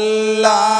আল্লাহ।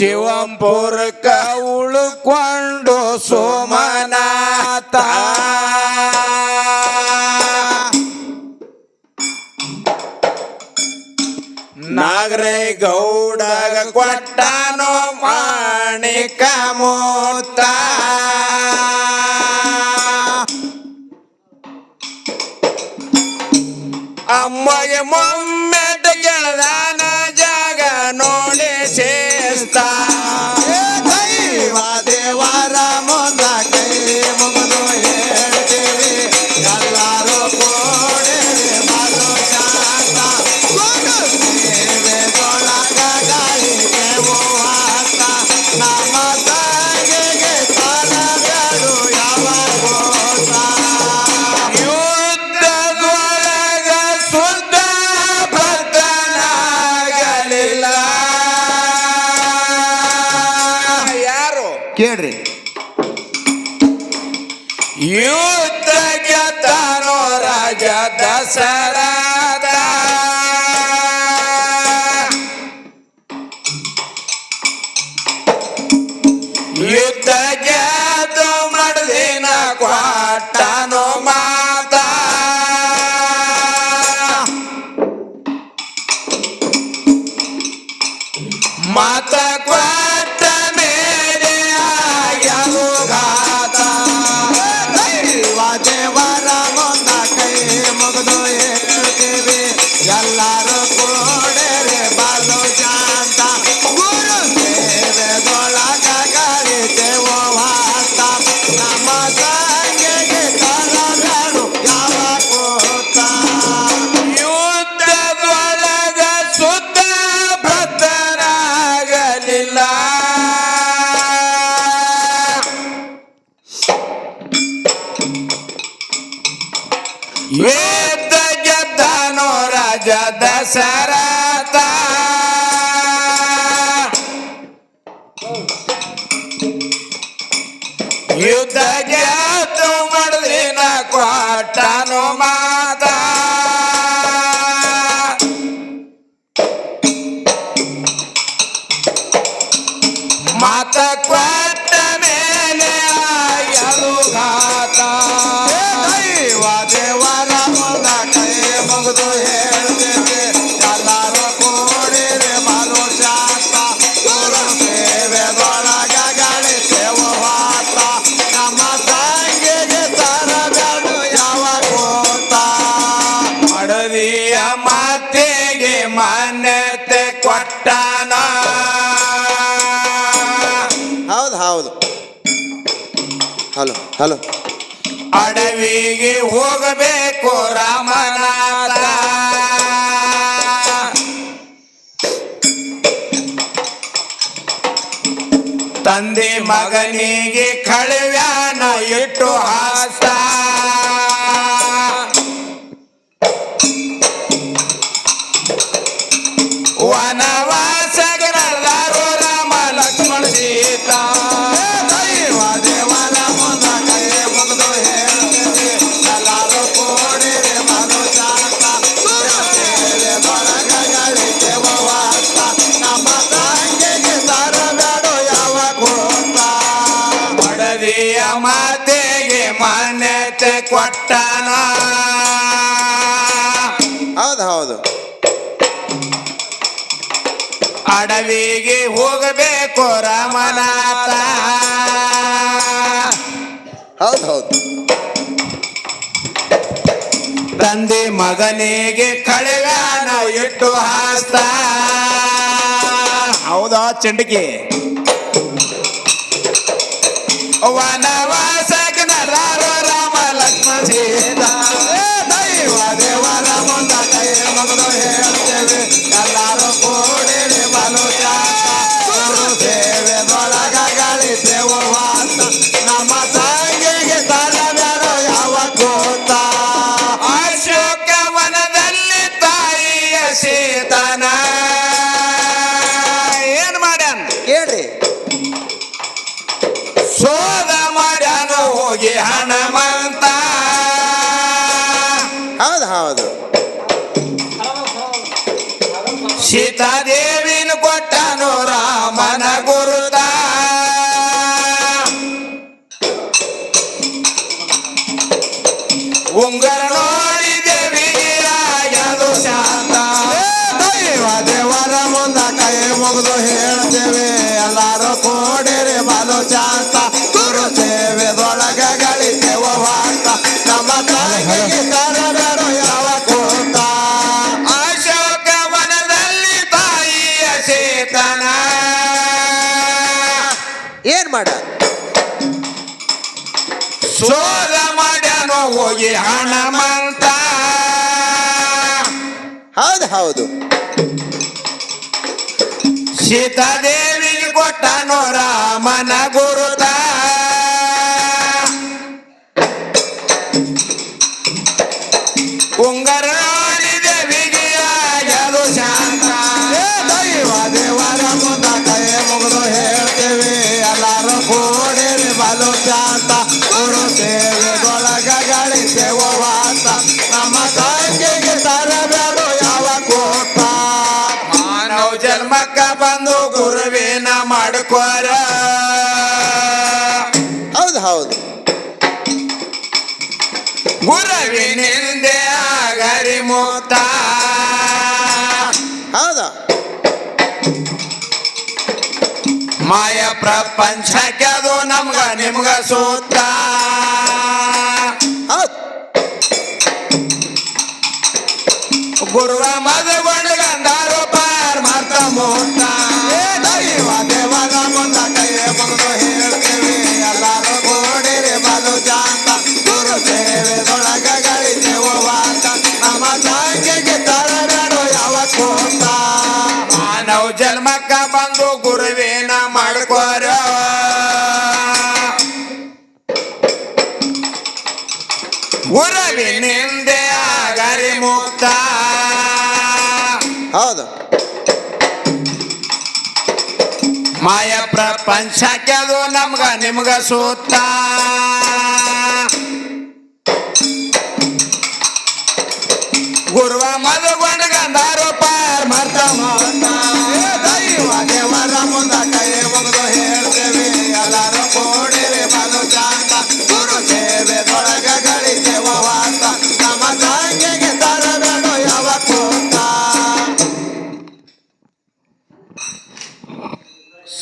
ಶಿವಂಪುರಕ ಉಳುಕೊಂಡು ಸೋಮನಾಥ. ನಾಗರೇ ಗೌಡಗ ಕೊಟ್ಟನೋ ಮಾಣಿಕ ಮೋತಾ. ಕೇಳ್ರಿ. ಯುದ್ಧ ರಾಜ ದಸರಾದ ಯುದ್ಧ ಗೆದ್ದು ಮಾತಾ. ಮಾತ ಕ್ವಾ ವೇದ ಗೆದ್ದನೋ ರಾಜ ದಶರಥ ಯುದ್ಧ ಗೆದ್ದು ಮಾಡಿದಿನ ಕೊಟ್ಟನು ಮಾತ ಮಾತ ಕೊಟ್ಟ ಕೊಟ್ಟಾನ ಹೌದು ಹೌದು. Hello hello. ಅಡವಿಗೆ ಹೋಗಬೇಕು ರಾಮನಾಥ. ತಂದೆ ಮಗನಿಗೆ ಕಳವ್ಯಾನ ಇಟ್ಟು ಹಾಸ್ತಾ. ಕೊಟ್ಟನ ಹೌದು ಹೌದು. ಅಡವಿಗೆ ಹೋಗಬೇಕು ರಮನಾಥ. ಹೌದು ಹೌದು. ತಂದೆ ಮಗನಿಗೆ ಕಳೆಗಾನ ಇಟ್ಟು ಹಾಸ್ತ. ಹೌದಾ ಚಂಡಿಕೆ? ವನವಾಸಗನ ರಾಮ মাঝে দাও ಹೌದು ಸೀತಾದೇವಿನ ಕೊಟ್ಟನು ರಾಮನ ಗುರುದ ಉಂಗರ ಮಾಡ. ಸೋಲ ಹೋಗಿ ಹಣಮಂತ ಹೌದು ಹೌದು. ಸೀತಾದೇವಿಗೆ ಕೊಟ್ಟನೋ ರಾಮನ ಗುರು. ಮಾಡ್ಕೋರ ಹೌದು ಹೌದು. ಗುರುವಿನಿಂದೆ ಆಗರಿ ಮೋತ. ಹೌದ. ಮಾಯ ಪ್ರಪಂಚ ಅದು ನಮ್ಗ ನಿಮ್ಗ ಸೂತ. ಗುರುವ ಮದ ಗಂಡಾರೋ ಪಾರ್ ಮಾಡ್ತಾ ಹೌದು ಮಾಯ ಪ್ರಪಂಚಕ್ಕೆ ಅದು ನಮ್ಗ ನಿಮ್ಗ ಸೂತ್ತ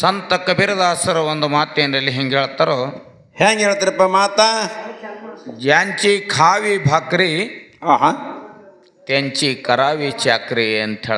ಸಂತ ಕಬೀರದಾಸರು ಒಂದು ಮಾತೇನಲ್ಲಿ ಹಿಂಗೆ ಹೇಳ್ತಾರೋ? ಹೆಂಗೆ ಹೇಳ್ತೀರಪ್ಪ ಮಾತಾ? ಜ್ಯಾಂಚಿ ಖಾವಿ ಭಾಕ್ರಿ ಆಹಾ. ತೆಂಚಿ ಕರಾವಿ ಚಾಕ್ರಿ ಅಂತ ಹೇಳ್ತಾರೆ.